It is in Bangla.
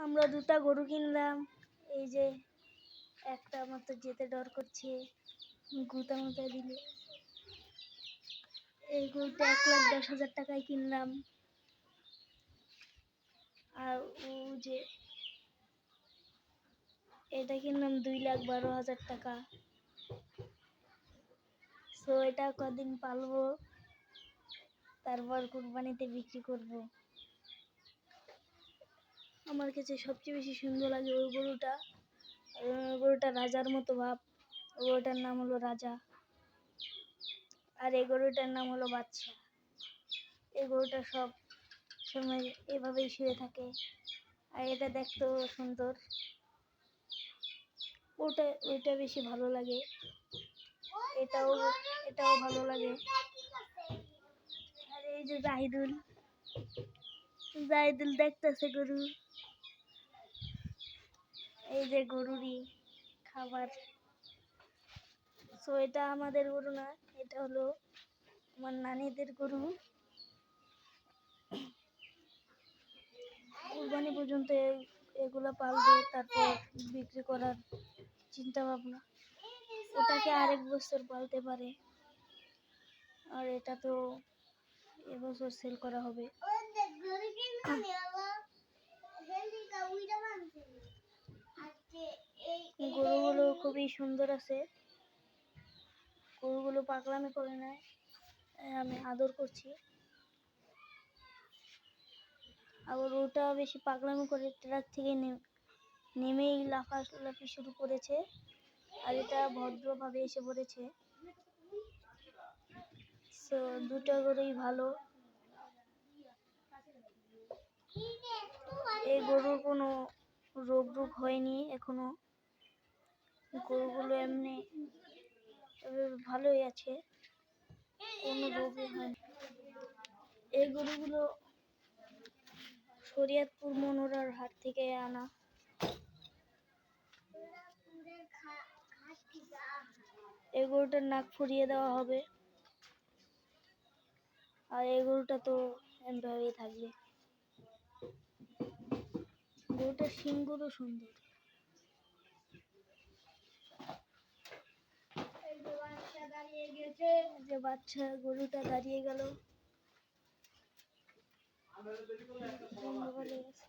আমরা দুটা গরু কিনলাম। এই যে একটা আমার তো যেতে ডর করছে। গুতা মুতা দিলে। এই গরুটা এক লাখ দশ হাজার টাকায় কিনলাম। আর ও যে এটা কিনলাম দুই লাখ বারো হাজার টাকা। তো এটা কদিন পালবো, তারপর কুরবানিতে বিক্রি করব। আমার কাছে সবচেয়ে বেশি সুন্দর লাগে ওই গরুটা। গরুটা রাজার মতো ভাব ওই গরুটার নাম হলো রাজা। আর এই গরুটার নাম হলো বাচ্চা এই গরুটা সব সময় এভাবেই শুয়ে থাকে। আর এটা দেখতেও সুন্দর। ওটা, ওইটা বেশি ভালো লাগে। এটাও এটাও ভালো লাগে। আর এই যে জাহিদুল। জাহিদুল দেখতেছে গরু। এই যে গরুরই খাবার। সো এটা আমাদের গরু না, এটা হলো আমার নানিদের গরু। কুরবানি পর্যন্ত এগুলো পালবে, তারপর বিক্রি করার চিন্তা ভাবনা ওটাকে আরেক বছর পালতে পারে। আর এটা তো এবছর সেল করা হবে। গরুগুলো খুবই সুন্দর আছে। গরুগুলো পাগলামি করে না আমি আদর করছি। আবার ওটা বেশি পাগলামি করে ট্রাক থেকে নেমে, নেমেই লাফালাফি শুরু করেছে, আর এটা ভদ্রভাবে এসে পড়েছে। তো দুটো গরুই ভালো। এই গরুর কোনো রোগ রোগ হয়নি এখনও। গরুগুলো এমনি ভালোই আছে, কোনো রোগই হয়নি। এই গরুগুলো শরিয়তপুর মনোরার হাট থেকে আনা। এই গরুটার নাক ফুরিয়ে দেওয়া হবে। আর এই গরুটা তো এমভাবেই থাকবে। গরুটার সিংগুলো সুন্দর। এই যে বাচ্চা গরুটা দাঁড়িয়ে গেল। গেছে।